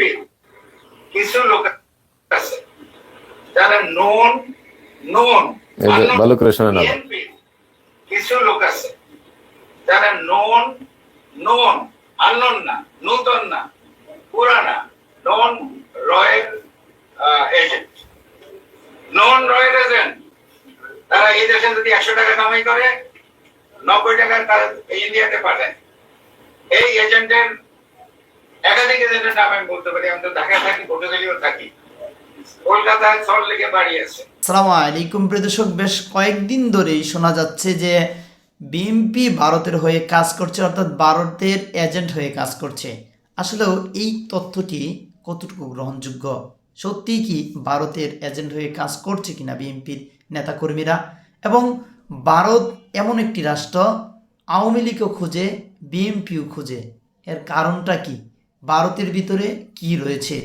BNP কিছু লোক আছে যারা নন নন ভালো করে শোনেন। কিছু লোক আছে যারা নন নন আনন না নূতন না পুরানা non royal agent non royal agent তারা এই দেশে যদি একশো টাকা কামাই করে নব্বই টাকা তারা ইন্ডিয়াতে পাঠায় এই এজেন্টের একাধিক এজেন্টের নাম আমি বলতে পারি, আমি তো ঢাকায় থাকি পটুয়াখালীও থাকি। প্রিয় বেশ কয়েকদিন ধরেই শোনা যাচ্ছে যে বিএনপি ভারতের হয়ে কাজ করছে, অর্থাৎ ভারতের এজেন্ট হয়ে কাজ করছে। আসলেও এই তথ্যটি কতটুকু গ্রহণযোগ্য? সত্যি কি ভারতের এজেন্ট হয়ে কাজ করছে কিনা বিএনপির নেতাকর্মীরা? এবং ভারত এমন একটি রাষ্ট্র, আওয়ামী লীগও খুঁজে বিএনপিও খুঁজে। এর কারণটা কি? ভারতের ভিতরে কি রয়েছে?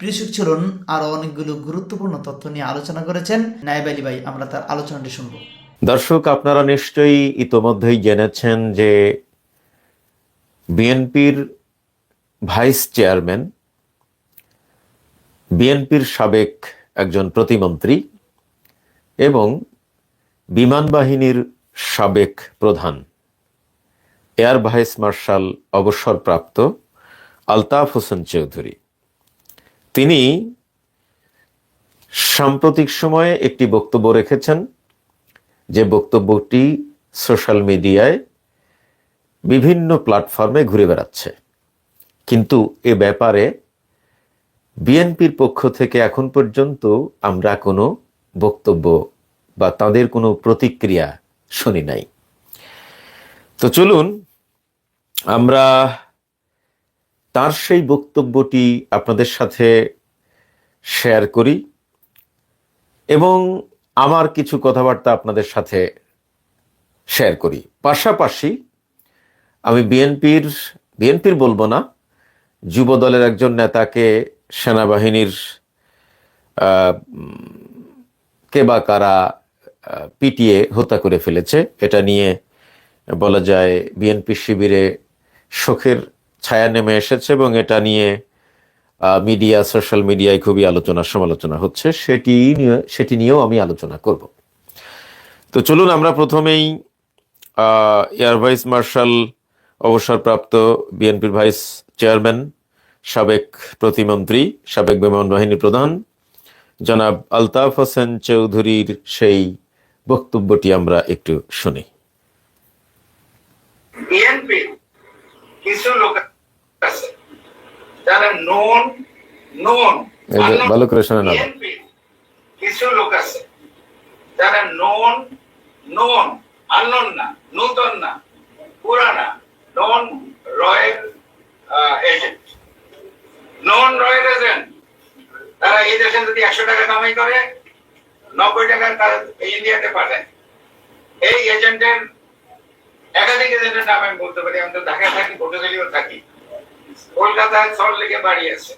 কৃষক চরণ আরও অনেকগুলো গুরুত্বপূর্ণ তথ্য নিয়ে আলোচনা করেছেন নায়েব আলী ভাই। আমরা তার আলোচনাটি শুনব। দর্শক, আপনারা নিশ্চয়ই ইতোমধ্যেই জেনেছেন যে বিএনপির ভাইস চেয়ারম্যান, বিএনপির সাবেক একজন প্রতিমন্ত্রী এবং বিমান বাহিনীর সাবেক প্রধান, এয়ার ভাইস মার্শাল অবসরপ্রাপ্ত আলতাফ হোসেন চৌধুরী। তিনি সাম্প্রতিক সময়ে একটি বক্তব্য রেখেছেন, যে বক্তব্যটি সোশ্যাল মিডিয়ায় বিভিন্ন প্ল্যাটফর্মে ঘুরে বেড়াচ্ছে। কিন্তু এ ব্যাপারে বিএনপির পক্ষ থেকে এখন পর্যন্ত আমরা কোনো বক্তব্য বা তাদের কোনো প্রতিক্রিয়া শুনি নাই। তো চলুন, আমরা তার সেই বক্তব্যটি আপনাদের সাথে শেয়ার করি এবং আমার কিছু কথাবার্তা আপনাদের সাথে শেয়ার করি। পাশাপাশি আমি বিএনপির বিএনপির বলব না যুব দলের একজন নেতাকে সেনাবাহিনীর কে বা কারা পিটিয়ে হত্যা করে ফেলেছে, এটা নিয়ে বলা যায় বিএনপি শিবিরে শোকের ছায়া নেমে এসেছে এবং এটা নিয়ে মিডিয়া, সোশ্যাল মিডিয়ায় খুবই আলোচনা, সমালোচনা হচ্ছে। সেটি নিয়ে, সেটি নিয়েও আমি আলোচনা করব। তো চলুন আমরা প্রথমেই এয়ার ভাইস মার্শাল অবসরপ্রাপ্ত বিএনপির ভাইস চেয়ারম্যান, সাবেক প্রতিমন্ত্রী, সাবেক বিমান বাহিনী প্রধান, জনাব আলতাফ হোসেন চৌধুরীর সেই বক্তব্যটি আমরা একটু শুনি। বিএনপি কিছু লোক যারা নন নন ভালো করে শোনেন কিছু লোক আছে। যারা নন নন আনন না নূতন না পুরানা non royal agent. Non royal agent. তারা এই দেশে যদি একশো টাকা কামাই করে নব্বই টাকা তারা ইন্ডিয়াতে পাঠায়। এই এজেন্টের একাধিক এজেন্টের নাম আমি বলতে পারি আমি তো ঢাকায় থাকি পটুয়াখালীও থাকি। কলকাতায় লেকে বাড়ি আছে।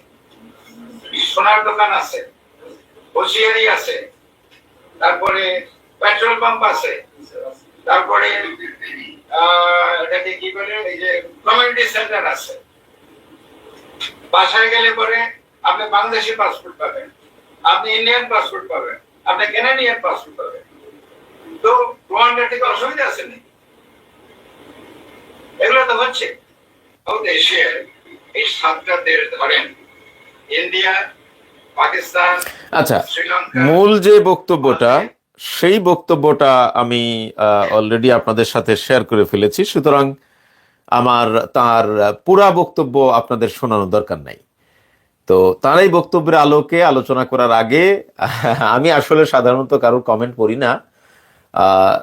সোনার দোকান আছে হোসিয়ারি আছে, তারপরে পেট্রোল পাম্প আছে, তারপরে এটাকে কি বলে, এই যে কমিউনিটি সেন্টার আছে। বাসায় গেলে পরে আপনি বাংলাদেশি পাসপোর্ট পাবেন, আপনি ইন্ডিয়ান পাসপোর্ট পাবেন, আপনি কেনাডিয়ান পাসপোর্ট পাবেন। তো প্রমাণটা থেকে অসুবিধা আছে নাকি? এগুলো তো হচ্ছে। সাউথ এশিয়ার এই সাতটা দেশ ধরেন ইন্ডিয়া পাকিস্তান আচ্ছা মূল যে বক্তব্যটা সেই বক্তব্যটা আমি অলরেডি আপনাদের সাথে শেয়ার করে ফেলেছি। সুতরাং আমার তার পুরা বক্তব্য আপনাদের শোনানোর দরকার নাই। তো তার এই বক্তব্যের আলোকে আলোচনা করার আগে আমি আসলে সাধারণত কারও কমেন্ট পড়ি না। আহ,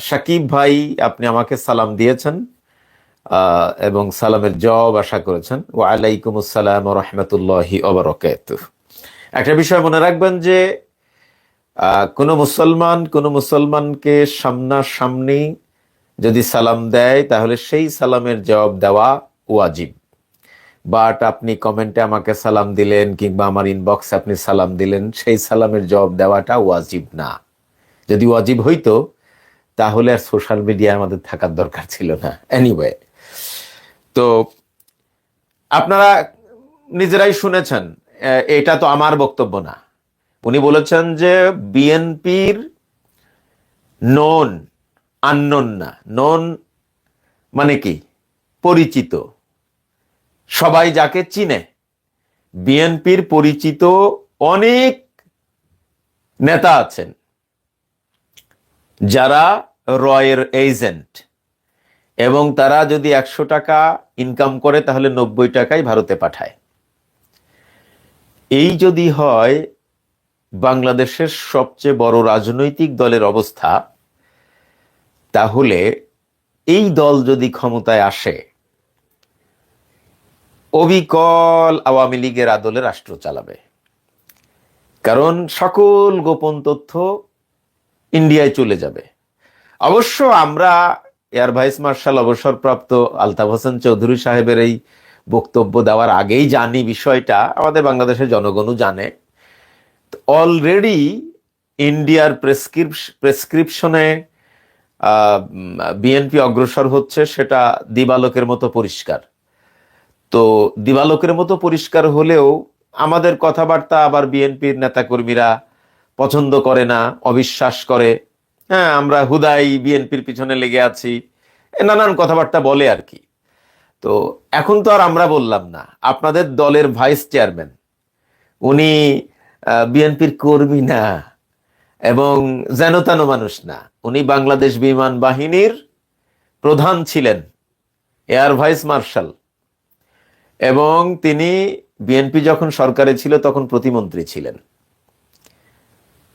সাকিব ভাই আপনি আমাকে সালাম দিয়েছেন। এবং সালামের জবাব আশা করেছেন। ও ওয়ালাইকুম আসসালাম রহমতুল্লাহি একটা বিষয় মনে রাখবেন যে কোনো মুসলমান, কোনো মুসলমানকে সামনাসামনি যদি সালাম দেয়, তাহলে সেই সালামের জবাব দেওয়া ওয়াজিব। বাট আপনি কমেন্টে আমাকে সালাম দিলেন কিংবা আমার ইনবক্সে আপনি সালাম দিলেন, সেই সালামের জবাব দেওয়াটা ওয়াজিব না। যদি ওয়াজিব হইতো, তাহলে আর সোশ্যাল মিডিয়ায় আমাদের থাকার দরকার ছিল না। এনিওয়ে তো আপনারা নিজেরাই শুনেছেন এটা তো আমার বক্তব্য না। উনি বলেছেন যে বিএনপির নন আননোন না। নন মানে কি? পরিচিত। সবাই যাকে চিনে, বিএনপির পরিচিত অনেক নেতা আছেন, যারা রয়ের এজেন্ট। এবং তারা যদি একশো টাকা ইনকাম করে, তাহলে নব্বই টাকাই ভারতে পাঠায়। এই যদি হয়, বাংলাদেশের সবচেয়ে বড় রাজনৈতিক দলের অবস্থা, তাহলে এই দল যদি ক্ষমতায় আসে, অবিকল আওয়ামী লীগের আদলে রাষ্ট্র চালাবে। কারণ সকল গোপন তথ্য ইন্ডিয়ায় চলে যাবে। অবশ্য আমরা এয়ার ভাইস মার্শাল অবসরপ্রাপ্ত আলতাফ হোসেন চৌধুরী সাহেবের এই বক্তব্য দেওয়ার আগেই জানি বিষয়টা। আমাদের বাংলাদেশের জনগণও জানে। অলরেডি ইন্ডিয়ার প্রেসক্রিপ প্রেসক্রিপশনে বিএনপি অগ্রসর হচ্ছে সেটা দিবালোকের মতো পরিষ্কার। তো দিবালোকের মতো পরিষ্কার হলেও আমাদের কথাবার্তা আবার বিএনপির নেতাকর্মীরা পছন্দ করে না, অবিশ্বাস করে। হ্যাঁ আমরা হুদাই, বিএনপির পিছনে লেগে আছি নানান কথাবার্তা বলে আর কি। তো এখন তো আর আমরা বললাম না, আপনাদের দলের ভাইস চেয়ারম্যান, উনি বিএনপির কর্মী না, এবং যেনতানো মানুষ না, উনি বাংলাদেশ বিমান বাহিনীর প্রধান ছিলেন, এয়ার ভাইস মার্শাল। এবং তিনি বিএনপি যখন সরকারে ছিল, তখন প্রতিমন্ত্রী ছিলেন।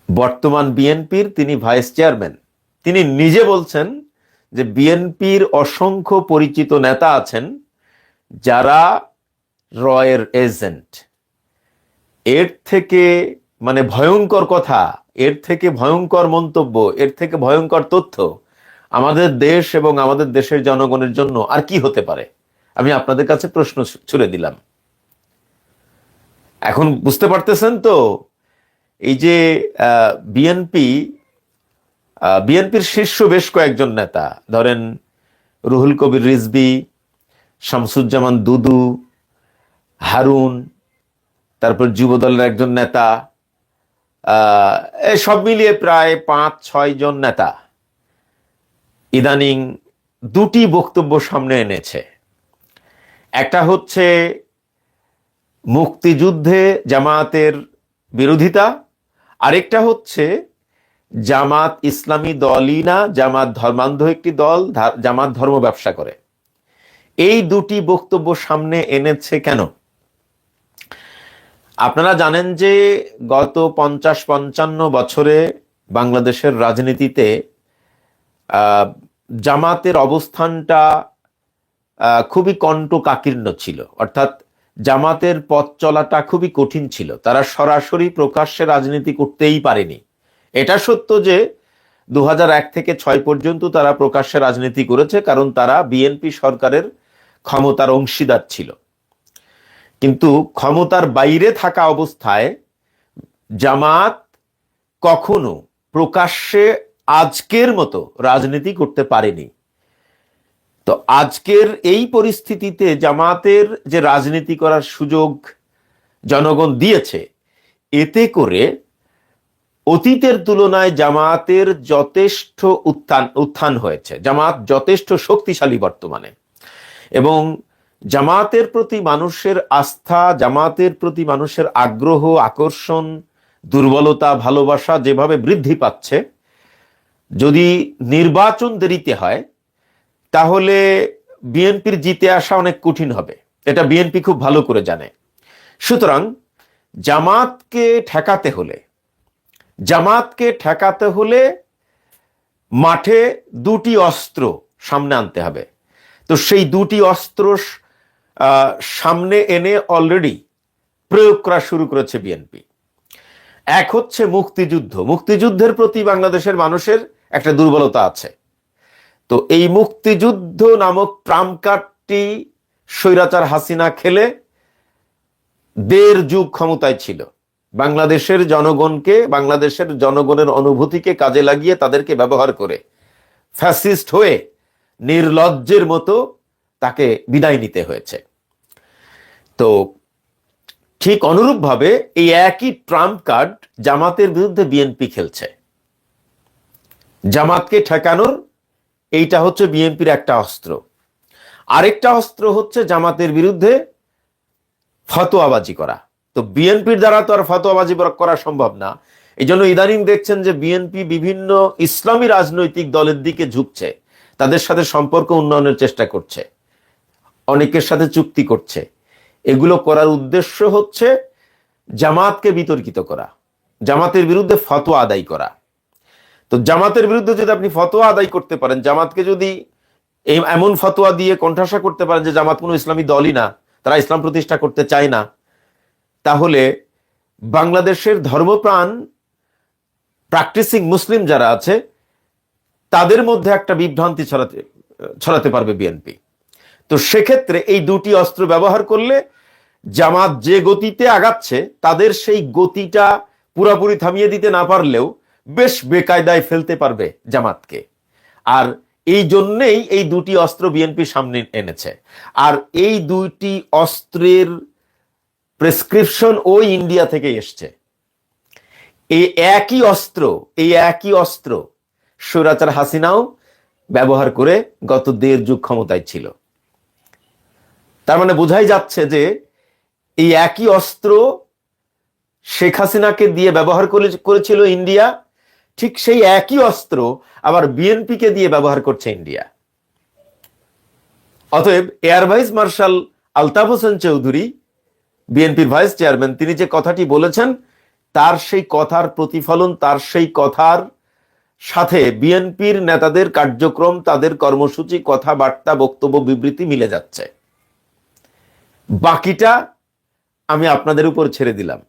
বর্তমান বিএনপির তিনি ভাইস চেয়ারম্যান। তিনি নিজে বলছেন যে বিএনপির অসংখ্য পরিচিত নেতা আছেন যারা রয়ের এজেন্ট। এর থেকে মানে ভয়ঙ্কর কথা, এর থেকে ভয়ঙ্কর মন্তব্য, এর থেকে ভয়ঙ্কর তথ্য আমাদের দেশ এবং আমাদের দেশের জনগণের জন্য আর কি হতে পারে? আমি আপনাদের কাছে প্রশ্ন ছুড়ে দিলাম। এখন বুঝতে পারতেছেন তো এই যে বিএনপি বিএনপির শীর্ষ বেশ কয়েকজন নেতা, ধরেন রুহুল কবির রিজবি শামসুজ্জামান দুদু, হারুন, তারপর যুবদলের একজন নেতা সব মিলিয়ে প্রায় পাঁচ, ছয় জন নেতা ইদানিং দুটি বক্তব্য সামনে এনেছে। একটা হচ্ছে মুক্তিযুদ্ধে জামায়াতের বিরোধিতা আরেকটা হচ্ছে জামাত ইসলামী দলই না, জামাত ধর্মান্ধ একটি দল জামাত ধর্ম ব্যবসা করে। এই দুটি বক্তব্য সামনে এনেছে কেন? আপনারা জানেন যে গত পঞ্চাশ পঞ্চান্ন বছরে বাংলাদেশের রাজনীতিতে জামাতের অবস্থানটা খুবই কণ্ঠকাকীর্ণ ছিল। অর্থাৎ জামাতের পথ চলাটা খুবই কঠিন ছিল। তারা সরাসরি প্রকাশ্যে রাজনীতি করতেই পারেনি। এটা সত্য যে দু থেকে ছয় পর্যন্ত তারা প্রকাশ্যে রাজনীতি করেছে, কারণ তারা বিএনপি সরকারের ক্ষমতার অংশীদার ছিল। কিন্তু ক্ষমতার বাইরে থাকা অবস্থায় জামাত কখনো প্রকাশ্যে আজকের মতো রাজনীতি করতে পারেনি। তো আজকের এই পরিস্থিতিতে জামাতের যে রাজনীতি করার সুযোগ জনগণ দিয়েছে, এতে করে অতীতের তুলনায় জামাতের যথেষ্ট উত্থান উত্থান হয়েছে। জামাত যথেষ্ট শক্তিশালী বর্তমানে। এবং জামাতের প্রতি মানুষের আস্থা, জামাতের প্রতি মানুষের আগ্রহ, আকর্ষণ, দুর্বলতা, ভালোবাসা যেভাবে বৃদ্ধি পাচ্ছে, যদি নির্বাচন দেরিতে হয় তাহলে বিএনপির জিতে আসা অনেক কঠিন হবে। এটা বিএনপি খুব ভালো করে জানে। সুতরাং জামাতকে ঠেকাতে হলে, জামাতকে ঠেকাতে হলে মাঠে দুটি অস্ত্র সামনে আনতে হবে। তো সেই দুটি অস্ত্র সামনে এনে অলরেডি প্রয়োগ করা শুরু করেছে বিএনপি। এক হচ্ছে মুক্তিযুদ্ধ। মুক্তিযুদ্ধের প্রতি বাংলাদেশের মানুষের একটা দুর্বলতা আছে। তো এই মুক্তিযুদ্ধ নামক ট্রামকার্ডটি স্বৈরাচার হাসিনা খেলে দেড় যুগ ক্ষমতায় ছিল। বাংলাদেশের জনগণকে, বাংলাদেশের জনগণের অনুভূতিকে কাজে লাগিয়ে তাদেরকে ব্যবহার করে ফ্যাসিস্ট হয়ে নির্লজ্জের মতো তাকে বিদায় নিতে হয়েছে। তো ঠিক অনুরূপভাবে এই একই ট্রাম্প কার্ড জামাতের বিরুদ্ধে বিএনপি খেলছে। জামাতকে ঠেকানোর এইটা হচ্ছে বিএনপির একটা অস্ত্র। আরেকটা অস্ত্র হচ্ছে জামাতের বিরুদ্ধে ফতোয়াবাজি করা। তো বিএনপির দ্বারা তো আর ফতোয়াবাজি করা সম্ভব না। এই জন্য ইদানিং দেখছেন যে বিএনপি বিভিন্ন ইসলামী রাজনৈতিক দলের দিকে ঝুঁকছে। তাদের সাথে সম্পর্ক উন্নয়নের চেষ্টা করছে। অনেকের সাথে চুক্তি করছে। এগুলো করার উদ্দেশ্য হচ্ছে জামাতকে বিতর্কিত করা। জামাতের বিরুদ্ধে ফতোয়া আদায় করা। তো জামাতের বিরুদ্ধে যদি আপনি ফতোয়া আদায় করতে পারেন, জামাতকে যদি এমন ফতোয়া দিয়ে কণ্ঠাসা করতে পারেন যে জামাত কোনো ইসলামী দলই না, তারা ইসলাম প্রতিষ্ঠা করতে চায় না, তাহলে বাংলাদেশের ধর্মপ্রাণ প্র্যাকটিসিং মুসলিম যারা আছে, তাদের মধ্যে একটা বিভ্রান্তি ছড়াতে ছড়াতে পারবে বিএনপি। তো সেক্ষেত্রে এই দুটি অস্ত্র ব্যবহার করলে জামাত যে গতিতে আগাচ্ছে, তাদের সেই গতিটা পুরাপুরি থামিয়ে দিতে না পারলেও বেশ বেকায়দায় ফেলতে পারবে জামাতকে। আর এই জন্যেই এই দুটি অস্ত্র বিএনপি সামনে এনেছে। আর এই দুইটি অস্ত্রের প্রেসক্রিপশন ওই ইন্ডিয়া থেকে এসছে। এই একই অস্ত্র, এই একই অস্ত্র স্বৈরাচার হাসিনাও ব্যবহার করে গত দেড় যুগ ক্ষমতায় ছিল। তার মানে বোঝাই যাচ্ছে যে এই একই অস্ত্র শেখ হাসিনাকে দিয়ে ব্যবহার করে- করেছিল ইন্ডিয়া ঠিক সেই একই অস্ত্র আবার বিএনপিকে দিয়ে ব্যবহার করছে ইন্ডিয়া। অতএব air vice marshal Altaf Hossain Chowdhury বিএনপির ভাইস চেয়ারম্যান, তিনি যে কথাটি বলেছেন, তার সেই কথার প্রতিফলন, তার সেই কথার সাথে বিএনপির নেতাদের কার্যক্রম, তাদের কর্মসূচি, কথাবার্তা, বক্তব্য, বিবৃতি মিলে যাচ্ছে। বাকিটা আমি আপনাদের উপর ছেড়ে দিলাম।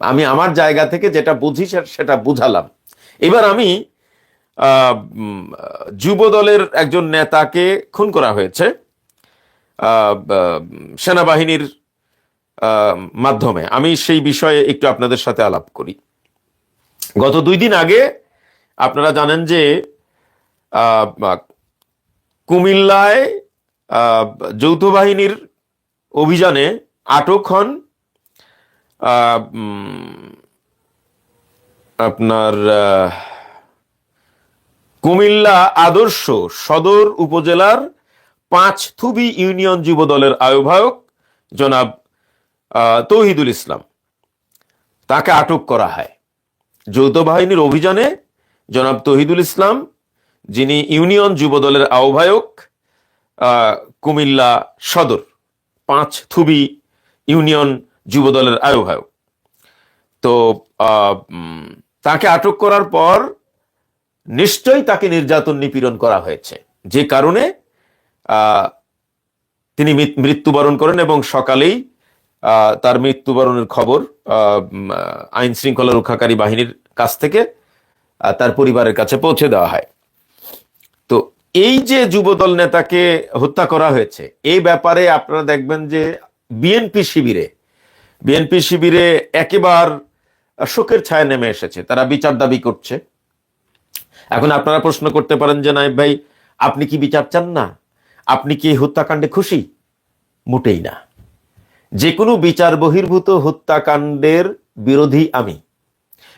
আমি আমার জায়গা থেকে যেটা বুঝি সেটা বুঝালাম। এবার আমি যুব দলের একজন নেতাকে খুন করা হয়েছে সেনাবাহিনীর মাধ্যমে। আমি সেই বিষয়ে একটু আপনাদের সাথে আলাপ করি। গত দুই দিন আগে আপনারা জানেন যে কুমিল্লায় যৌথ বাহিনীর অভিযানে আটক হন আপনার কুমিল্লা আদর্শ সদর উপজেলার পাঁচ থুবি ইউনিয়ন যুব দলের আহ্বায়ক জনাব তৌহিদুল ইসলাম। তাকে আটক করা হয়। যৌথ বাহিনীর অভিযানে জনাব তহিদুল ইসলাম, যিনি ইউনিয়ন যুব দলের আহ্বায়ক কুমিল্লা সদর পাঁচ থুবি ইউনিয়ন যুব দলের আহ্বায়ক। তো তাকে আটক করার পর নিশ্চয়ই তাকে নির্যাতন নিপীড়ন করা হয়েছে। যে কারণে তিনি মৃত্যুবরণ করেন এবং সকালেই তার মৃত্যুবরণের খবর আইন শৃঙ্খলা রক্ষাকারী বাহিনীর কাছ থেকে তার পরিবারের কাছে পৌঁছে দেওয়া হয়। তো এই যে যুবদল নেতাকে হত্যা করা হয়েছে, এই ব্যাপারে আপনারা দেখবেন যে বিএনপি শিবিরে বিএনপি শিবিরে একেবার শোকের ছায়া নেমে এসেছে। তারা বিচার দাবি করছে। এখন আপনারা প্রশ্ন করতে পারেন যে নাইব ভাই, আপনি কি বিচার চান না? আপনি কি হত্যাকাণ্ডে খুশি? মোটেই না। যে কোনো বিচার বহির্ভূত হত্যাকাণ্ডের বিরোধী আমি।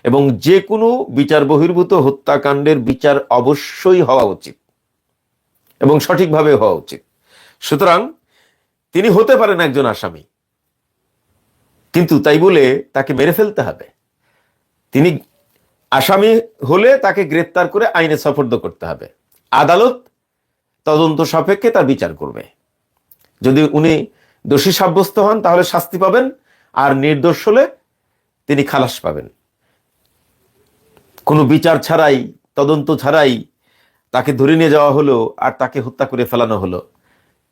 এবং যে কোনো বিচার বহির্ভূত হত্যাকাণ্ডের বিচার অবশ্যই হওয়া উচিত। এবং সঠিকভাবে হওয়া উচিত। সুতরাং তিনি হতে পারেন একজন আসামি। কিন্তু তাই বলে তাকে মেরে ফেলতে হবে। তিনি আসামি হলে তাকে গ্রেপ্তার করে আইনে সফর্দ করতে হবে। আদালত তদন্ত সাপেক্ষে তার বিচার করবে। যদি উনি দোষী সাব্যস্ত হন, তাহলে শাস্তি পাবেন, আর নির্দোষ হলে তিনি খালাস পাবেন। কোনো বিচার ছাড়াই, তদন্ত ছাড়াই তাকে ধরে নিয়ে যাওয়া হলো, আর তাকে হত্যা করে ফেলানো হলো।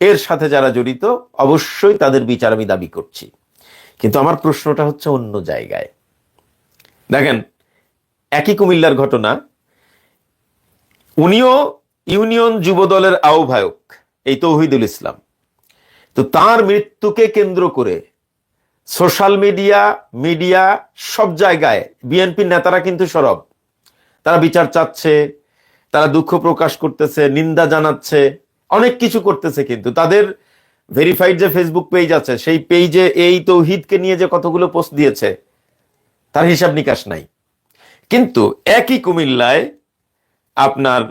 এর সাথে যারা জড়িত, অবশ্যই তাদের বিচার আমি দাবি করছি। কিন্তু আমার প্রশ্নটা হচ্ছে অন্য জায়গায়। দেখেন, একই কুমিল্লার ঘটনা। উনিও ইউনিয়ন যুব দলের আহ্বায়ক, এই তৌহিদুল ইসলাম। তো তার মৃত্যুকে কেন্দ্র করে সোশ্যাল মিডিয়া মিডিয়া, সব জায়গায় বিএনপির নেতারা কিন্তু সরব। তারা বিচার চাচ্ছে, তারা দুঃখ প্রকাশ করতেছে, নিন্দা জানাচ্ছে, অনেক কিছু করতেছে কিন্তু। তাদের ভেরিফাইড যে ফেসবুক পেজ আছে, সেই পেজে এই তৌহিদকে নিয়ে যে কতগুলো পোস্ট দিয়েছে তার হিসাব নিকাশ নাই। কিন্তু একই কুমিল্লায় আপনার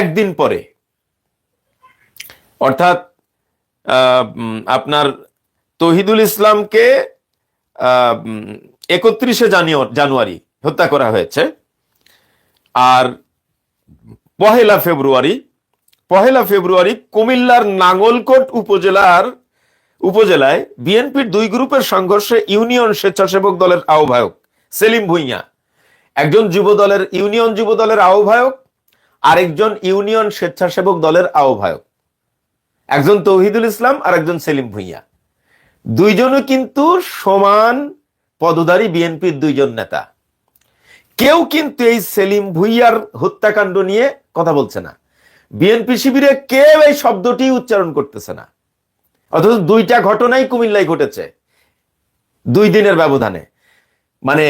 একদিন পরে, অর্থাৎ আপনার তহিদুল ইসলামকে একত্রিশে জানুয়ারি হত্যা করা হয়েছে। আর পহেলা ফেব্রুয়ারি পহেলা ফেব্রুয়ারি কুমিল্লার নাঙ্গলকোট উপজেলার উপজেলায় বিএনপির দুই গ্রুপের সংঘর্ষে ইউনিয়ন স্বেচ্ছাসেবক দলের আহ্বায়ক সেলিম ভুইয়া। একজন যুব দলের ইউনিয়ন যুব দলের আহ্বায়ক, আরেকজন ইউনিয়ন স্বেচ্ছাসেবক দলের আহ্বায়ক। একজন তৌহিদুল ইসলাম আর একজন সেলিম ভুইয়া। দুইজনও কিন্তু সমান পদধারী বিএনপির দুইজন নেতা। কেউ কিন্তু এই সেলিম ভুইয়ার হত্যাকাণ্ড নিয়ে কথা বলছে না। বিএনপি শিবিরে কেউ এই শব্দটি উচ্চারণ করতেছে না। অথচ দুইটা ঘটনাই কুমিল্লায় ঘটেছে। দুই দিনের ব্যবধানে। মানে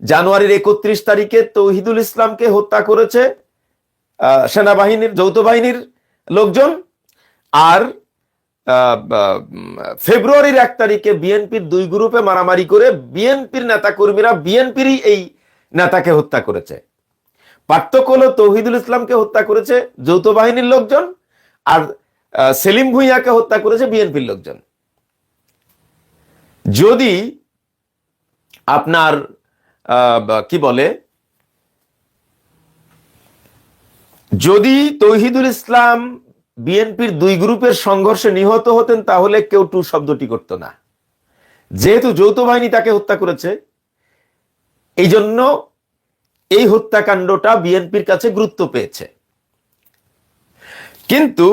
জানুয়ারির একত্রিশ তারিখে তৌহিদুল ইসলামকে হত্যা করেছে সেনাবাহিনীর, যৌথ বাহিনীর লোকজন। আর ফেব্রুয়ারির এক তারিখে বিএনপির দুই গ্রুপে মারামারি করে বিএনপির নেতা কর্মীরা বিএনপিরই এই নেতাকে হত্যা করেছে। পার্থক্য হলো তৌহিদুল ইসলামকে হত্যা করেছে যৌথ বাহিনীর লোকজন, আর সেলিম ভুইয়াকে হত্যা করেছে বিএনপির লোকজন। যদি আপনার কি বলে, যদি তৌহিদুল ইসলাম বিএনপির দুই গ্রুপের সংঘর্ষে নিহত হতেন, তাহলে কেউ টু শব্দটি করত না। যেহেতু যৌথ বাহিনী তাকে হত্যা করেছে, এই জন্য এই হত্যাকাণ্ডটা বিএনপির কাছে গুরুত্ব পেয়েছে। কিন্তু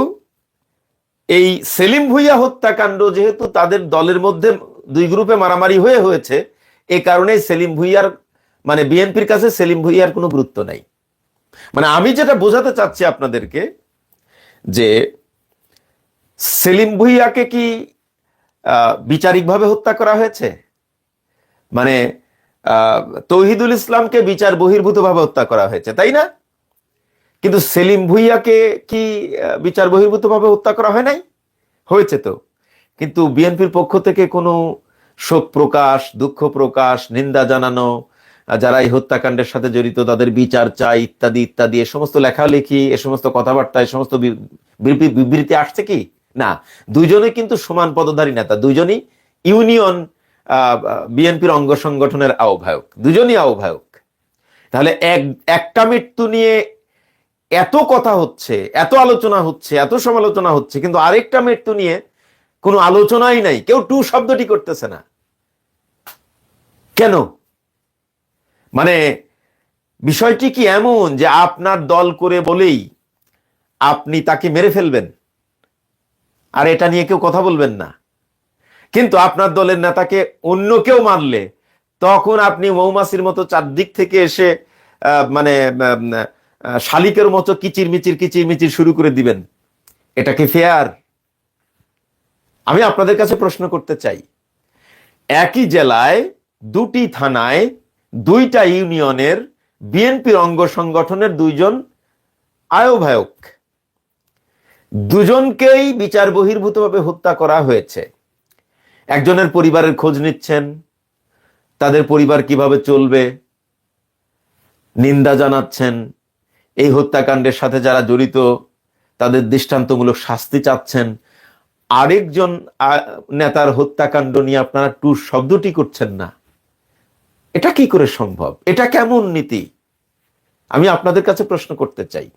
এই সেলিম ভুইয়া হত্যাকাণ্ড যেহেতু তাদের দলের মধ্যে দুই গ্রুপে মারামারি হয়ে হয়েছে, এ কারণে সেলিম ভুইয়ার মানে বিএনপির কাছে সেলিম ভুইয়ার কোনো গুরুত্ব নাই। মানে আমি যেটা বোঝাতে চাচ্ছি আপনাদেরকে, যে সেলিম ভুইয়াকে কি বিচারিকভাবে হত্যা করা হয়েছে? মানে তৌহিদুল ইসলামকে বিচার বহির্ভূতভাবে হত্যা করা হয়েছে, তাই না? কিন্তু সেলিম ভুইয়াকে কি বিচার বহির্ভূতভাবে হত্যা করা হয় নাই? হয়েছে তো। কিন্তু বিএনপির পক্ষ থেকে কোনো শোক প্রকাশ, দুঃখ প্রকাশ, নিন্দা জানানো যারা এই হত্যাকাণ্ডের সাথে জড়িত, তাদের বিচার চাই, ইত্যাদি ইত্যাদি, এ সমস্ত লেখালেখি, এ সমস্ত কথাবার্তা, এ সমস্ত বিবৃতি- আসছে কি? না, দুইজনে কিন্তু সমান পদধারী নেতা দুজনই ইউনিয়ন বিএনপির অঙ্গ সংগঠনের আহ্বায়ক, দুজনই আহ্বায়ক। তাহলে এক, একটা মৃত্যু নিয়ে এত কথা হচ্ছে, এত আলোচনা হচ্ছে, এত সমালোচনা হচ্ছে, কিন্তু আরেকটা মৃত্যু নিয়ে কোনো আলোচনাই নাই। কেউ টু শব্দটি করতেছে না। কেন? মানে বিষয়টি কি এমন যে আপনার দল করে বলেই আপনি তাকে মেরে ফেলবেন? আর এটা নিয়ে কেউ কথা বলবেন না। কিন্তু আপনার দলের নেতাকে অন্য কেউ মারলে, তখন আপনি মৌমাছির মতো চারদিক থেকে এসে মানে শালিকের মতো কিচির মিচির কিচির মিচির শুরু করে দিবেন। এটা কি ফেয়ার আমি আপনাদের কাছে প্রশ্ন করতে চাই। একই জেলায় দুটি থানায় দুইটা ইউনিয়নের বিএনপির অঙ্গ সংগঠনের দুইজন আয়বায়ক দুজনকেই বিচার বহির্ভূতভাবে হত্যা করা হয়েছে। একজনের পরিবারের খোঁজ নিচ্ছেন। তাদের পরিবার কীভাবে চলবে? নিন্দা জানাচ্ছেন। এই হত্যাকাণ্ডের সাথে যারা জড়িত, তাদের দৃষ্টান্তমূলক শাস্তি চাচ্ছেন। আরেকজন নেতার হত্যাকাণ্ড নিয়ে আপনারা টু শব্দটি করছেন না। এটা কি করে সম্ভব? এটা কেমন নীতি? আমি আপনাদের কাছে প্রশ্ন করতে চাই।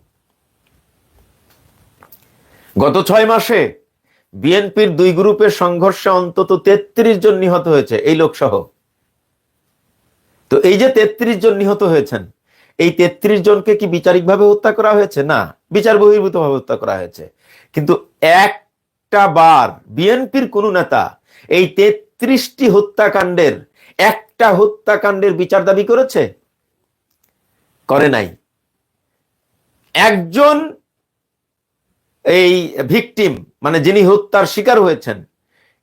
গত ছয় মাসে বিএনপির দুই গ্রুপের সংঘর্ষে অন্তত তেত্রিশ জন নিহত হয়েছে, এই লোকসহ। তো এই যে তেত্রিশ জন নিহত হয়েছেন এই তেত্রিশ জনকে কি বিচারিকভাবে হত্যা করা হয়েছে? না, বিচার বহির্ভূতভাবে হত্যা করা হয়েছে। কিন্তু একটা বার বিএনপির কোন নেতা এই তেত্রিশটি হত্যাকাণ্ডের একটা হত্যাকাণ্ডের বিচার দাবি করেছে? করে নাই। একজন এই ভিকটিম মানে যিনি হত্যার শিকার হয়েছেন,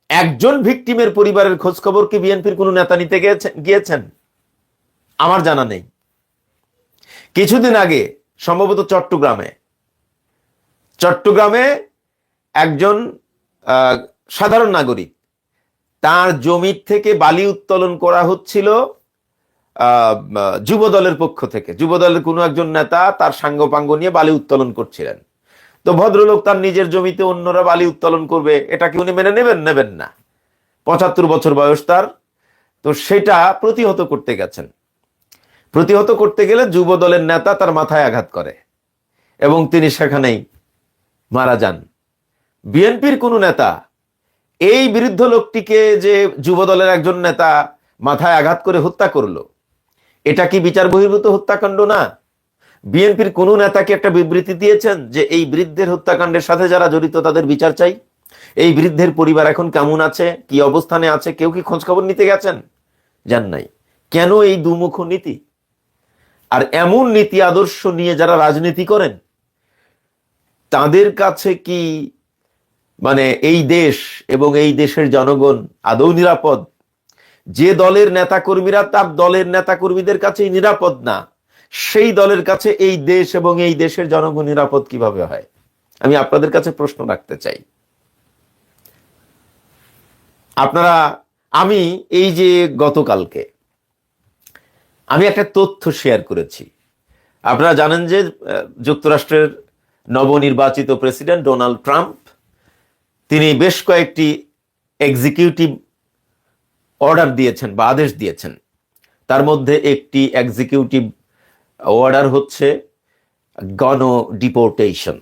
একজন ভিকটিমের পরিবারের খোঁজ খবর কি বিএনপির কোন নেতা নিতে গিয়েছে- গিয়েছেন? আমার জানা নেই। কিছুদিন আগে সম্ভবত চট্টগ্রামে চট্টগ্রামে একজন সাধারণ নাগরিক তার জমির থেকে বালি উত্তোলন করা হচ্ছিল আহ, যুব দলের পক্ষ থেকে। যুব দলের কোনো একজন নেতা তার সাঙ্গপাঙ্গ নিয়ে বালি উত্তোলন করছিলেন। তো ভদ্রলোক তার নিজের জমিতে অন্যরা বালি উত্তোলন করবে এটা কি উনি মেনে নেবেন? নেবেন না। পঁচাত্তর বছর বয়স তার। তো সেটা প্রতিহত করতে গেছেন। প্রতিহত করতে গেলে যুব দলের নেতা তার মাথায় আঘাত করে এবং তিনি সেখানেই মারা যান। বিএনপির কোনো নেতা এই বিরুদ্ধ লোকটিকে যে যুব দলের একজন নেতা মাথায় আঘাত করে হত্যা করল, এটা কি বিচার বহির্ভূত হত্যাকাণ্ড না? বিএনপির কোন নেতাকে একটা বিবৃতি দিয়েছেন যে এই বৃদ্ধের হত্যাকাণ্ডের সাথে যারা জড়িত তাদের বিচার চাই? এই বৃদ্ধের পরিবার এখন কেমন আছে? কি অবস্থানে আছে? কেউ কি খোঁজখবর নিতে গেছেন? যান নাই। কেন এই দুমুখ নীতি? আর এমন নীতি আদর্শ নিয়ে যারা রাজনীতি করেন, তাদের কাছে কি মানে এই দেশ এবং এই দেশের জনগণ আদৌ নিরাপদ? যে দলের নেতাকর্মীরা তার দলের নেতাকর্মীদের কাছেই নিরাপদ না, সেই দলের কাছে এই দেশ এবং এই দেশের জনগণ নিরাপদ কীভাবে হয়? আমি আপনাদের কাছে প্রশ্ন রাখতে চাই। আপনারা, আমি এই যে গতকালকে আমি একটা তথ্য শেয়ার করেছি। আপনারা জানেন যে যুক্তরাষ্ট্রের নবনির্বাচিত প্রেসিডেন্ট ডোনাল্ড ট্রাম্প, তিনি বেশ কয়েকটি এক্সিকিউটিভ অর্ডার দিয়েছেন বা আদেশ দিয়েছেন। তার মধ্যে একটি এক্সিকিউটিভ অর্ডার হচ্ছে গণ ডিপোর্টেশন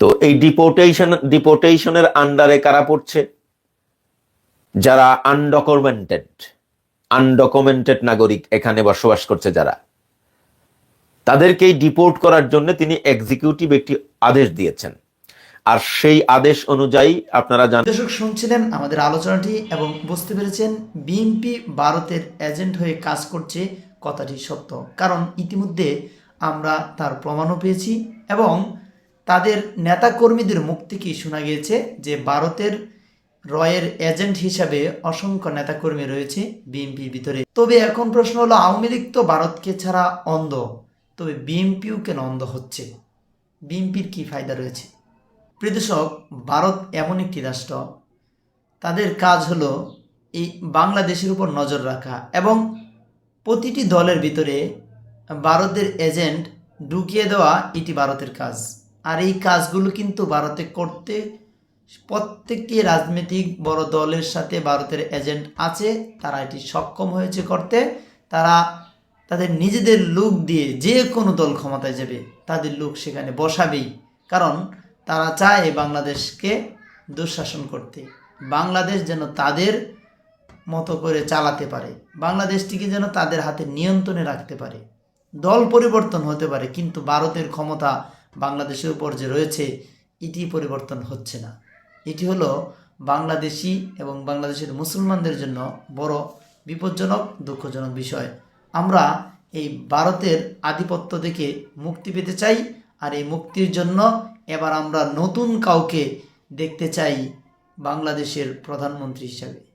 তো এই ডিপোর্টেশন ডিপোর্টেশনের আন্ডারে কারা পড়ছে? যারা আনডকুমেন্টেড। আনডকুমেন্টেড নাগরিক এখানে বসবাস করছে যারা। তাদেরকেই ডিপোর্ট করার জন্য তিনি এক্সিকিউটিভ একটি আদেশ দিয়েছেন। আর সেই আদেশ অনুযায়ী আপনারা জানেন দর্শক, শুনছিলেন আমাদের আলোচনাটি এবং বুঝতে পেরেছেন বিএনপি ভারতের এজেন্ট হয়ে কাজ করছে কথাটি সত্য। কারণ ইতিমধ্যে আমরা তার প্রমাণও পেয়েছি এবং তাদের নেতাকর্মীদের মুখ থেকেই শোনা গিয়েছে যে ভারতের রয়ের এজেন্ট হিসাবে অসংখ্য নেতাকর্মী রয়েছে বিএনপির ভিতরে। তবে এখন প্রশ্ন হলো, আওয়ামী লীগ তো ভারতকে ছাড়া অন্ধ। তবে বিএনপিও কেন অন্ধ হচ্ছে? বিএনপির কি ফায়দা রয়েছে? প্রিয় ভারত এমন একটি রাষ্ট্র। তাদের কাজ হলো এই বাংলাদেশের উপর নজর রাখা এবং প্রতিটি দলের ভিতরে ভারতের এজেন্ট ঢুকিয়ে দেওয়া এটি ভারতের কাজ। আর এই কাজগুলো কিন্তু ভারতে করতে প্রত্যেকটি রাজনৈতিক বড় দলের সাথে ভারতের এজেন্ট আছে, তারা এটি সক্ষম হয়েছে করতে। তারা তাদের নিজেদের লোক দিয়ে যে কোনো দল ক্ষমতায় যাবে, তাদের লোক সেখানে বসাবেই। কারণ তারা চায় বাংলাদেশকে দুঃশাসন করতে। বাংলাদেশ যেন তাদের মতো করে চালাতে পারে। বাংলাদেশটিকে যেন তাদের হাতে নিয়ন্ত্রণে রাখতে পারে। দল পরিবর্তন হতে পারে, কিন্তু ভারতের ক্ষমতা বাংলাদেশের উপর যে রয়েছে, এটি পরিবর্তন হচ্ছে না। এটি হলো বাংলাদেশি এবং বাংলাদেশের মুসলমানদের জন্য বড় বিপজ্জনক, দুঃখজনক বিষয়। আমরা এই ভারতের আধিপত্য থেকে মুক্তি পেতে চাই আর এই মুক্তির জন্য এবার আমরা নতুন কাউকে দেখতে চাই বাংলাদেশের প্রধানমন্ত্রী হিসাবে।